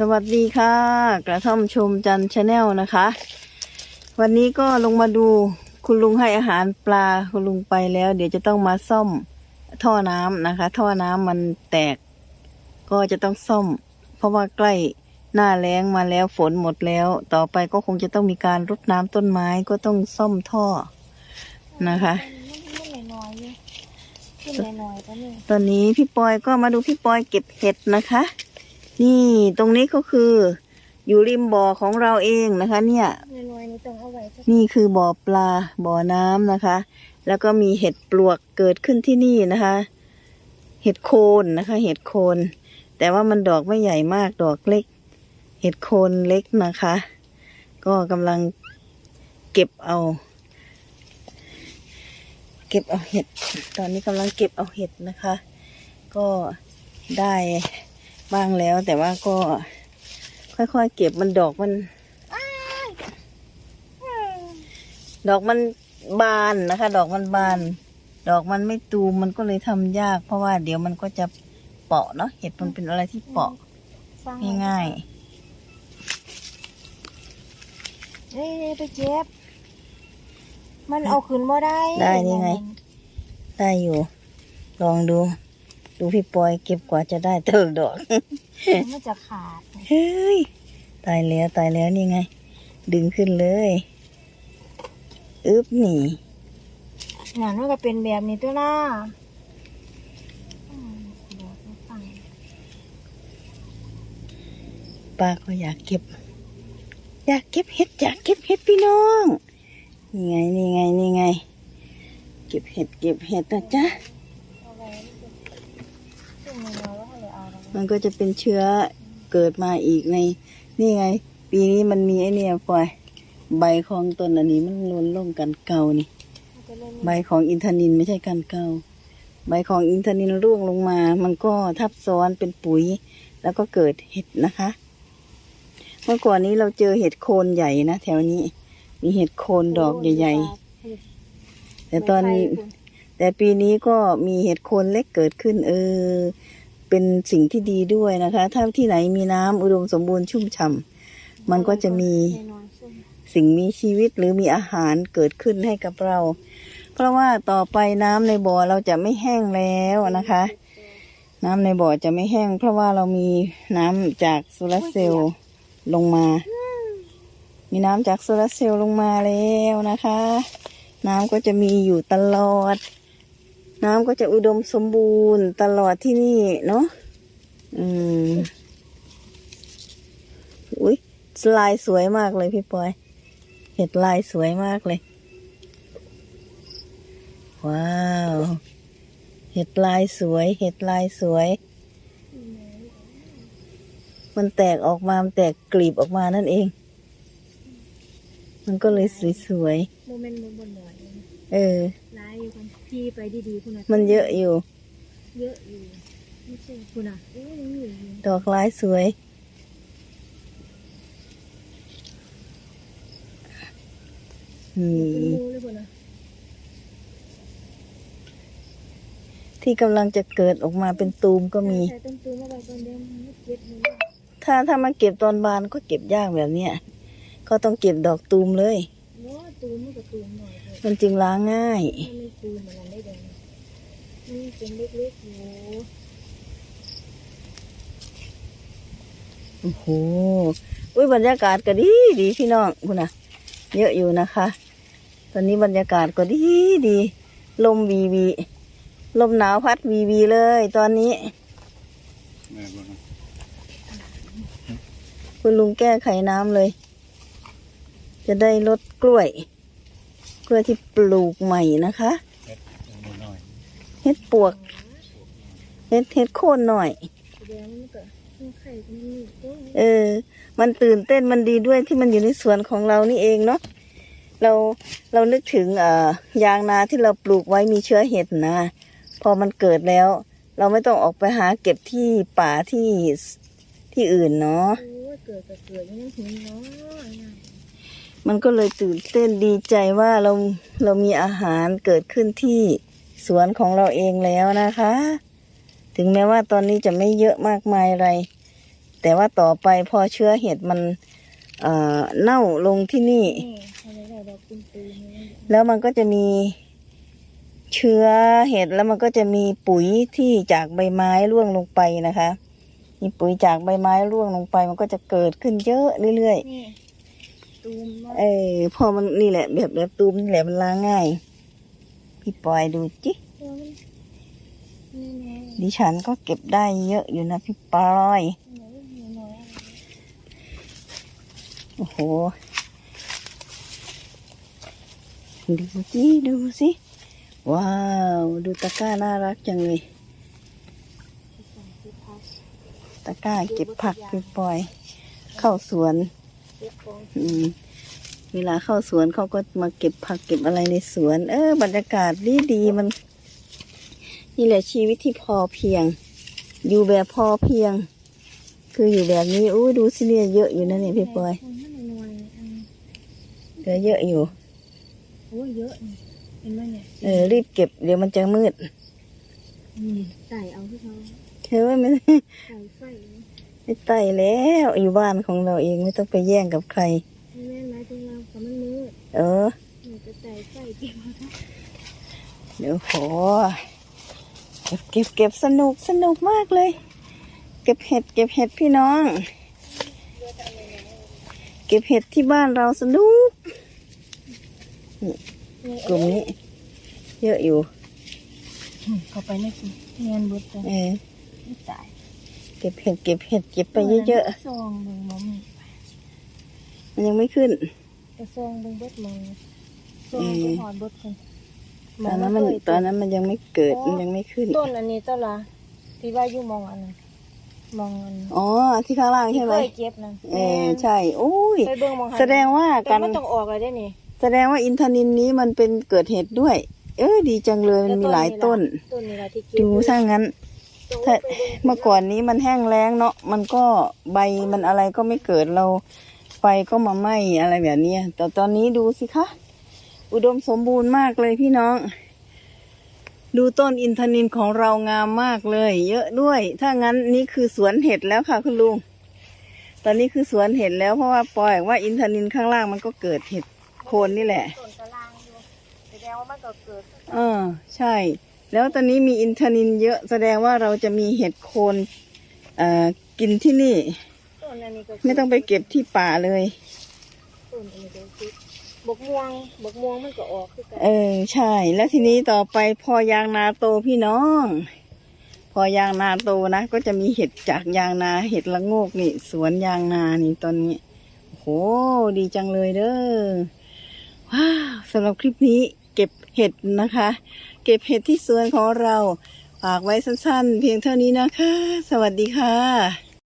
สวัสดีค่ะ กระท่อมชมจันชาแนลนะคะ วันนี้ก็ลงมาดูคุณลุงให้อาหารปลาคุณลุงไปแล้ว เดี๋ยวจะต้องมาซ่อมท่อน้ำนะคะ ท่อน้ำมันแตก ก็จะต้องซ่อม เพราะว่าใกล้หน้าแล้งมาแล้วฝนหมดแล้ว ต่อไปก็คงจะต้องมีการรดน้ำต้นไม้ก็ต้องซ่อมท่อนะคะมันน้อยๆเลยขึ้นน้อยๆก็นี่ตอนนี้พี่ปอยก็มาดูพี่ปอยเก็บเห็ดนะคะ นี่ตรงนี้ก็คือ อยู่ริมบ่อของเราเองนะคะ เนี่ยน้อยๆนี่ต้องเอาไว้สักนี่คือบ่อปลาบ่อน้ำนะคะ แล้วก็มีเห็ดปลวกเกิดขึ้นที่นี่นะคะ เห็ดโคนนะคะ เห็ดโคน แต่ว่ามันดอกไม่ใหญ่มากดอกเล็ก เห็ดโคนเล็กนะคะ ก็กำลังเก็บเอา เก็บเอาเห็ด ตอนนี้กำลังเก็บเอาเห็ดนะคะ ก็ได้ บ้างแล้ว แต่ว่าก็ค่อยๆเก็บมันดอกมัน ดอกมันบานนะคะ ดอกมันบาน ดอกมันไม่ตูมมันก็เลยทำยาก เพราะว่าเดี๋ยวมันก็จะเปาะเนาะเห็ดมันเป็นอะไรที่เปาะฟังง่ายเอ้ยไปเก็บ มันเอาขึ้นบ่ได้ ได้นี่ไงๆได้อยู่ ลองดู ดูพี่ปอยเก็บกว่าจะได้เติมดอก มันจะขาดเฮ้ย ตายแล้วตายแล้วนี่ไง ดึงขึ้นเลยอึ๊บหนีหนามันก็เป็นแบบนี้ตัวล่ะอืมเดี๋ยวไปฟังป้าก็อยากเก็บ อยากเก็บเห็ดอยากเก็บเห็ดพี่น้อง นี่ไงนี่ไงนี่ไง เก็บเห็ดเก็บเห็ดนะจ๊ะ มันก็จะเป็นเชื้อเกิดมาอีกใน นี่ไง ปีนี้มันมีไอเนี่ยปล่อยใบของต้นอันนี้มันล้นลงกันเก่านี่ ใบของอินทนินไม่ใช่กันเก่า ใบของอินทนินร่วงลงมา มันก็ทับซ้อนเป็นปุ๋ย แล้วก็เกิดเห็ดนะคะ เมื่อก่อนนี้เราเจอเห็ดโคนใหญ่นะแถวนี้ มีเห็ดโคนดอกใหญ่ ๆ แต่ตอน แต่ปีนี้ก็มีเห็ดโคนเล็กเกิดขึ้น เออ เป็นสิ่งที่ดีด้วยนะคะ ถ้าที่ไหนมีน้ำอุดมสมบูรณ์ชุ่มฉ่ำมันก็จะมีสิ่งมีชีวิตหรือมีอาหารเกิดขึ้นให้กับเรา เพราะว่าต่อไปน้ำในบ่อเราจะไม่แห้งแล้วนะคะ น้ำในบ่อจะไม่แห้ง เพราะว่าเรามีน้ำจากโซลาร์เซลล์ลงมา มีน้ำจากโซลาร์เซลล์ลงมาแล้วนะคะ น้ำก็จะมีอยู่ตลอด น้ำก็จะอุดมสมบูรณ์ตลอดที่นี่เนาะ อืม อุ้ยลายสวยมากเลยพี่ปอย เห็ดลายสวยมากเลย ว้าว เห็ดลายสวย เห็ดลายสวย มันแตกออกมา มันแตกกลีบออกมานั่นเอง มันก็เลยสวยโมเมนต์บนหน่อยๆเออร้ายอยู่คน พี่ไปดีๆคุณน่ะมันเยอะอยู่ เยอะอยู่ไม่ใช่คุณอะเอ้ยยังอยู่อยู่ ดอกลายสวยนี่เป็นงูเลยคุณอะที่กำลังจะเกิดออกมาเป็นตูมก็มี ใส่ต้นตูมมาไว้ตอนเดียวมันไม่เก็บเลยถ้าถ้ามาเก็บตอนบานก็เก็บยากแบบเนี้ย ก็ต้องเก็บดอกตูมเลยเนาะตูมมันก็ตูมหน่อยเลยมันจึงล้างง่าย มันไม่ตูมเหมือนนั้นได้เดงมั นเป็นเล็กๆอยู่โอ้โหอุ้ยบรรยากาศก็ดีดีพี่น้องคุณน่ะเยอะอยู่นะคะ ตอนนี้บรรยากาศก็ดีดี ลมวีวี ลมหนาวพัดวีวีเลย ตอนนี้ คุณลุงแก้ไขน้ำเลย จะได้ลดกล้วย กล้วยที่ปลูกใหม่นะคะ เฮ็ดปวก เฮ็ดเฮ็ดโคนหน่อย เออ มันตื่นเต้นมันดีด้วยที่มันอยู่ในสวนของเรานี่เองเนาะ เราเรานึกถึงเอ่อยางนาที่เราปลูกไว้มีเชื้อเห็ดนะ พอมันเกิดแล้ว เราไม่ต้องออกไปหาเก็บที่ป่าที่ที่อื่นเนาะมันก็เลยตื่นเต้นดีใจว่าเราเรามีอาหารเกิดขึ้นที่ สวนของเราเองแล้วนะคะ ถึงแม้ว่าตอนนี้จะไม่เยอะมากมายอะไร แต่ว่าต่อไปพอเชื้อเห็ดมันเอ่อเน่าลงที่นี่นี่อะไรได้ดอกตุ้มตูมนี่ แล้วมันก็จะมีเชื้อเห็ดแล้วมันก็จะมีปุ๋ยที่จากใบไม้ร่วงลงไปนะคะ มีปุ๋ยจากใบไม้ร่วงลงไป มันก็จะเกิดขึ้นเยอะเรื่อยนี่ตูมว่าๆเออพอมันนี่แหละ แบบแบบตูมนี่แหละมันล้างง่าย พี่ปอยดูจิตัวมันนี่ไงดิฉันก็เก็บได้เยอะอยู่นะพี่ปอยหนูหนูน้อย โอ้โห ดูสิดูสิ ว้าว ดูตะกร้าน่ารักจังเลยที่พักตะกร้าเก็บผักพี่ปอย เข้าสวนเก็บของอืม เวลาเข้าสวนเขาก็มาเก็บผักเก็บอะไรในสวน เออ บรรยากาศดีดีๆมัน นี่แหละชีวิตที่พอเพียง อยู่แบบพอเพียง คืออยู่แบบนี้อู้ดูสิเนี่ยเยอะอยู่นะเนี่ยพี่ปอยคนให้หน่อยอันเหลือเยอะอยู่โอ้ยเยอะนี่เห็นไหมเนี่ยเออรีบเก็บเดี๋ยวมันจะมืดนี่ใส่เอาที่เขาเฮ้ยไม่ใส่ไฟนี่ไม่ไต่แล้วอยู่บ้านของเราเองไม่ต้องไปแย่งกับใคร แม่นหมายถึงเราแต่มันมืดเออหนูจะใส่ไฟเก็บมาได้เดี๋ยวโหเก็บเก็บเก็บสนุกสนุกมากเลย เก็บเห็ดเก็บเห็ดพี่น้อง เก็บเห็ดที่บ้านเราสนุกกลุ่มนี้ เยอะอยู่เข้าไปเลยสิเงินบุตรเออไม่จ่ายเก็บเห็ดเก็บเห็ดเก็บไปเยอะซองเบิ่งบ่มีๆมั นยังไม่ขึ้นกระซองเบิ่งเบิดมือซองไปหอดเบิดคนตอนนั้นมันตอนนั้นมันยังไม่เกิดมันยังไม่ขึ้น ต้นอันนี้เจ้าละที่ว่าอยู่มองอันนั้นมองอันอ๋อที่ข้างล่างที่ใช่ไหเคมยเก็บนั่นเออใช่โอ้ยไปเบิ่งมองหันแสดงว่าแต่กันมันต้องออกอะไรได้นี่แสดงว่าอินทนินนี้มันเป็นเกิดเห็ดด้วย เออดีจังเลยมันมีหลายต้นต้นนี้ละที่เก็บดูถ้างั้นต้นถ้าไปบิ่งเมื่อก่อนนี้มันแห้งแล้งเนาะมันก็ใบมันอะไรก็ไม่เกิดเราไฟ ก็มาไหม้อะไรแบบเนี้ยแต่ตอนนี้ดูสิคะ อุดมสมบูรณ์มากเลยพี่น้อง ดูต้นอินทนินของเรางามมากเลย เยอะด้วย ถ้างั้นนี่คือสวนเห็ดแล้วค่ะคุณลุง ตอนนี้คือสวนเห็ดแล้วเพราะว่าปล่อยว่าอินทนินข้างล่างมันก็เกิดเห็ดโคนนี่แหละต้นกระลางอยู่แสดงว่ามันก็เกิดเออใช่ แล้วตอนนี้มีอินทนินเยอะแสดงว่าเราจะมีเห็ดโคนเอ่อกินที่นี่ต้นอัน นี้ก็ไม่ต้องไปเก็บที่ป่าเลย ต้นอันนี้ก็คือบกม่วงบกม่วงมันก็ออกคือกันเออใช่ แล้วทีนี้ต่อไปพอยางนาโตพี่น้อง พอยางนาโตนะ ก็จะมีเห็ดจากยางนาเห็ดละโงกนี่ สวนยางนานี่ตอนนี้โอ้โหดีจังเลยเด้อว้าวสำหรับคลิปนี้เก็บเห็ดนะคะ เก็บเห็ดที่สวนของเราฝากไว้สั้นๆ เพียงเท่านี้นะคะ สวัสดีค่ะ